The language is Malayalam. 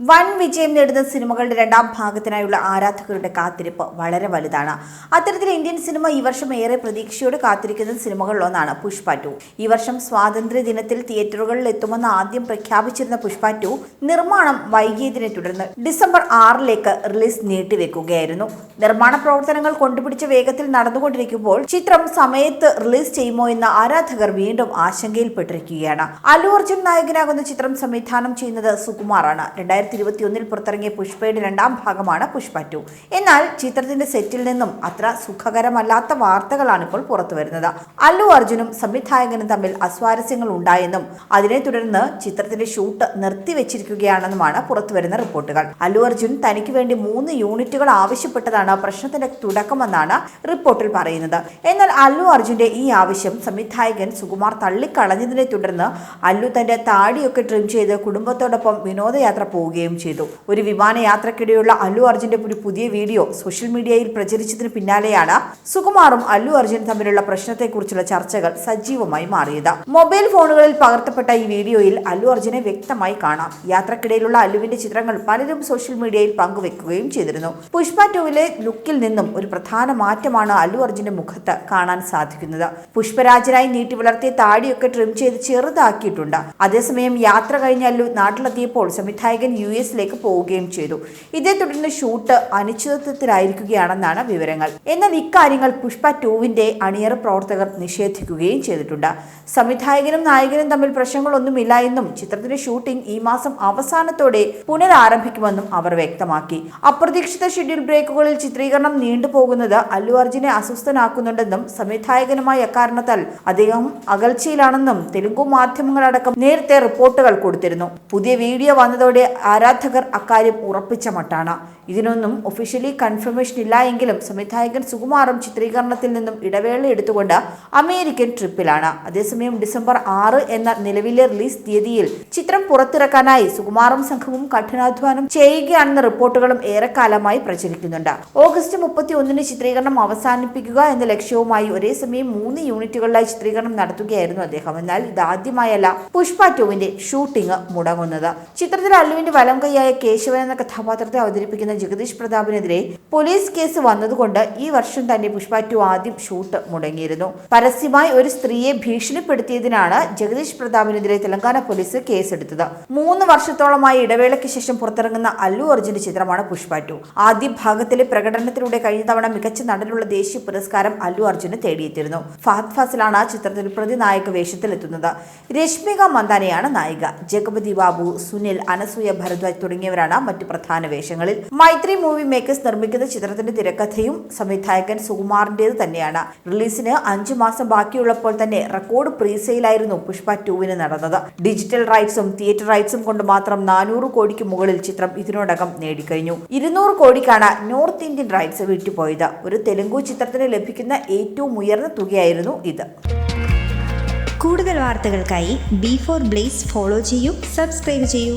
വൻ വിജയം നേടുന്ന സിനിമകളുടെ രണ്ടാം ഭാഗത്തിനായുള്ള ആരാധകരുടെ കാത്തിരിപ്പ് വളരെ വലുതാണ്. അത്തരത്തിൽ ഇന്ത്യൻ സിനിമ ഈ വർഷം ഏറെ പ്രതീക്ഷയോടെ കാത്തിരിക്കുന്ന സിനിമകളിലൊന്നാണ് പുഷ്പ ടു. ഈ വർഷം സ്വാതന്ത്ര്യ ദിനത്തിൽ തിയേറ്ററുകളിൽ എത്തുമെന്ന് ആദ്യം പ്രഖ്യാപിച്ചിരുന്ന പുഷ്പ ടു നിർമ്മാണം വൈകിയതിനെ തുടർന്ന് ഡിസംബർ ആറിലേക്ക് റിലീസ് നീട്ടിവെക്കുകയായിരുന്നു. നിർമ്മാണ പ്രവർത്തനങ്ങൾ കൊണ്ടുപിടിച്ച വേഗത്തിൽ നടന്നുകൊണ്ടിരിക്കുമ്പോൾ ചിത്രം സമയത്ത് റിലീസ് ചെയ്യുമോ എന്ന ആരാധകർ വീണ്ടും ആശങ്കയിൽപ്പെട്ടിരിക്കുകയാണ്. അല്ലു അർജുൻ നായകനാകുന്ന ചിത്രം സംവിധാനം ചെയ്യുന്നത് സുകുമാറാണ്. രണ്ടായിരത്തി ഇരുപത്തിയൊന്നിൽ പുറത്തിറങ്ങിയ പുഷ്പയുടെ രണ്ടാം ഭാഗമാണ് പുഷ്പ ടു. എന്നാൽ ചിത്രത്തിന്റെ സെറ്റിൽ നിന്നും അത്ര സുഖകരമല്ലാത്ത വാർത്തകളാണ് ഇപ്പോൾ പുറത്തു വരുന്നത്. അല്ലു അർജുനും സംവിധായകനും തമ്മിൽ അസ്വാരസ്യങ്ങൾ ഉണ്ടായെന്നും അതിനെ തുടർന്ന് ചിത്രത്തിന്റെ ഷൂട്ട് നിർത്തിവെച്ചിരിക്കുകയാണെന്നുമാണ് പുറത്തുവരുന്ന റിപ്പോർട്ടുകൾ. അല്ലു അർജുൻ തനിക്ക് വേണ്ടി മൂന്ന് യൂണിറ്റുകൾ ആവശ്യപ്പെട്ടതാണ് പ്രശ്നത്തിന്റെ തുടക്കമെന്നാണ് റിപ്പോർട്ടിൽ പറയുന്നത്. എന്നാൽ അല്ലു അർജുന്റെ ഈ ആവശ്യം സംവിധായകൻ സുകുമാർ തള്ളിക്കളഞ്ഞതിനെ തുടർന്ന് അല്ലു തന്റെ താടിയൊക്കെ ട്രിം ചെയ്ത് കുടുംബത്തോടൊപ്പം വിനോദയാത്ര പോവുകയും ചെയ്തു. ഒരു വിമാനയാത്രക്കിടെയുള്ള അല്ലു അർജുന്റെ ഒരു പുതിയ വീഡിയോ സോഷ്യൽ മീഡിയയിൽ പ്രചരിച്ചതിന് പിന്നാലെയാണ് സുകുമാറും അല്ലു അർജുൻ തമ്മിലുള്ള പ്രശ്നത്തെക്കുറിച്ചുള്ള ചർച്ചകൾ സജീവമായി മാറിയത്. മൊബൈൽ ഫോണുകളിൽ പകർത്തപ്പെട്ട ഈ വീഡിയോയിൽ അല്ലു അർജുനെ വ്യക്തമായി കാണാം. യാത്രക്കിടയിലുള്ള അല്ലുവിന്റെ ചിത്രങ്ങൾ പലരും സോഷ്യൽ മീഡിയയിൽ പങ്കുവെക്കുകയും ചെയ്തിരുന്നു. പുഷ്പ ടൂവിലെ ലുക്കിൽ നിന്നും ഒരു പ്രധാന മാറ്റമാണ് അല്ലു അർജുന്റെ മുഖത്ത് കാണാൻ സാധിക്കുന്നത്. പുഷ്പരാജനായി നീട്ടി വളർത്തിയ താടിയൊക്കെ ട്രിം ചെയ്ത് ചെറുതാക്കിയിട്ടുണ്ട്. അതേസമയം യാത്ര കഴിഞ്ഞ അല്ലു നാട്ടിലെത്തിയപ്പോൾ സംവിധായകൻ യു എസിലേക്ക് പോവുകയും ചെയ്തു. ഇതേ തുടർന്ന് ഷൂട്ട് അനിശ്ചിതത്വത്തിലായിരിക്കുകയാണെന്നാണ് വിവരങ്ങൾ. എന്നാൽ ഇക്കാര്യങ്ങൾ പുഷ്പ ടൂവിന്റെ അണിയറ പ്രവർത്തകർ നിഷേധിക്കുകയും ചെയ്തിട്ടുണ്ട്. സംവിധായകനും നായകനും തമ്മിൽ പ്രശ്നങ്ങളൊന്നുമില്ല എന്നും ചിത്രത്തിന്റെ ഷൂട്ടിംഗ് ഈ മാസം അവസാനത്തോടെ പുനരാരംഭിക്കുമെന്നും അവർ വ്യക്തമാക്കി. അപ്രതീക്ഷിത ഷെഡ്യൂൾ ബ്രേക്കുകളിൽ ചിത്രീകരണം നീണ്ടുപോകുന്നത് അല്ലു അർജുനെ അസ്വസ്ഥനാക്കുന്നുണ്ടെന്നും സംവിധായകനുമായ അക്കാരണത്താൽ അദ്ദേഹം അകൽച്ചയിലാണെന്നും തെലുങ്കു മാധ്യമങ്ങളടക്കം നേരത്തെ റിപ്പോർട്ടുകൾ കൊടുത്തിരുന്നു. പുതിയ വീഡിയോ വന്നതോടെ ആരാധകർ അക്കാര്യം ഉറപ്പിച്ച മട്ടാണ്. ഇതിനൊന്നും ഒഫീഷ്യലി കൺഫർമേഷൻ ഇല്ല എങ്കിലും സംവിധായകൻ സുകുമാറും ചിത്രീകരണത്തിൽ നിന്നും ഇടവേള എടുത്തുകൊണ്ട് അമേരിക്കൻ ട്രിപ്പിലാണ്. അതേസമയം ഡിസംബർ ആറ് എന്ന നിലവിലെ റിലീസ് തീയതിയിൽ ചിത്രം പുറത്തിറക്കാനായി സുകുമാറും സംഘവും കഠിനാധ്വാനം ചെയ്യുകയാണെന്ന റിപ്പോർട്ടുകളും ഏറെക്കാലമായി പ്രചരിക്കുന്നുണ്ട്. ഓഗസ്റ്റ് മുപ്പത്തി ഒന്നിന് ചിത്രീകരണം അവസാനിപ്പിക്കുക എന്ന ലക്ഷ്യവുമായി ഒരേ സമയം മൂന്ന് യൂണിറ്റുകളിലായി ചിത്രീകരണം നടത്തുകയായിരുന്നു അദ്ദേഹം. എന്നാൽ ഇതാദ്യമായല്ല പുഷ്പ ടുവിന്റെ ഷൂട്ടിംഗ് മുടങ്ങുന്നത്. ചിത്രത്തിൽ അല്ലുവിന്റെ വലം കൈയായ കേശവൻ എന്ന കഥാപാത്രത്തെ അവതരിപ്പിക്കുന്ന ജഗദീഷ് പ്രതാപിനെതിരെ പോലീസ് കേസ് വന്നതുകൊണ്ട് ഈ വർഷം തന്നെ പുഷ്പ ടു ആദ്യം ഷൂട്ട് മുടങ്ങിയിരുന്നു. പരസ്യമായി ഒരു സ്ത്രീയെ ഭീഷണിപ്പെടുത്തിയതിനാണ് ജഗദീഷ് പ്രതാപിനെതിരെ തെലങ്കാന പോലീസ് കേസെടുത്തത്. മൂന്ന് വർഷത്തോളമായി ഇടവേളയ്ക്ക് ശേഷം പുറത്തിറങ്ങുന്ന അല്ലു അർജുന്റെ ചിത്രമാണ് പുഷ്പ ടു. ആദ്യ ഭാഗത്തിലെ പ്രകടനത്തിലൂടെ കഴിഞ്ഞ തവണ മികച്ച നടനുള്ള ദേശീയ പുരസ്കാരം അല്ലു അർജുന് തേടിയെത്തിയിരുന്നു. ഫഹദ് ഫാസിലാണ് ചിത്രത്തിൽ പ്രതിനായക വേഷത്തിലെത്തുന്നത്. രശ്മിക മന്ദാനയാണ് നായിക. ജഗപതി ബാബു സുനിൽ അനസൂയ ഭരദ്വാജ് തുടങ്ങിയവരാണ് മറ്റു പ്രധാന വേഷങ്ങളിൽ. മൈത്രി മൂവി മേക്കേഴ്സ് നിർമ്മിക്കുന്ന ചിത്രത്തിന്റെ തിരക്കഥയും സംവിധായകൻ സുകുമാറിന്റേത് തന്നെയാണ്. റിലീസിന് അഞ്ചു മാസം ബാക്കിയുള്ളപ്പോൾ തന്നെ റെക്കോർഡ് പ്രീസെയിലായിരുന്നു പുഷ്പ ടൂവിന് നടന്നത്. ഡിജിറ്റൽ റൈറ്റ്സും തിയേറ്റർ റൈറ്റ്സും കൊണ്ട് മാത്രം നാനൂറ് കോടിക്ക് മുകളിൽ ചിത്രം ഇതിനോടകം നേടിക്കഴിഞ്ഞു. ഇരുന്നൂറ് കോടിക്കാണ് നോർത്ത് ഇന്ത്യൻ റൈറ്റ്സ് വിട്ടുപോയത് ഒരു തെലുങ്കു ചിത്രത്തിന് ലഭിക്കുന്ന ഏറ്റവും ഉയർന്ന തുകയായിരുന്നു ഇത്. കൂടുതൽ വാർത്തകൾക്കായി ബി ഫോർ ബ്ലേസ് ഫോളോ ചെയ്യൂ സബ്സ്ക്രൈബ് ചെയ്യൂ.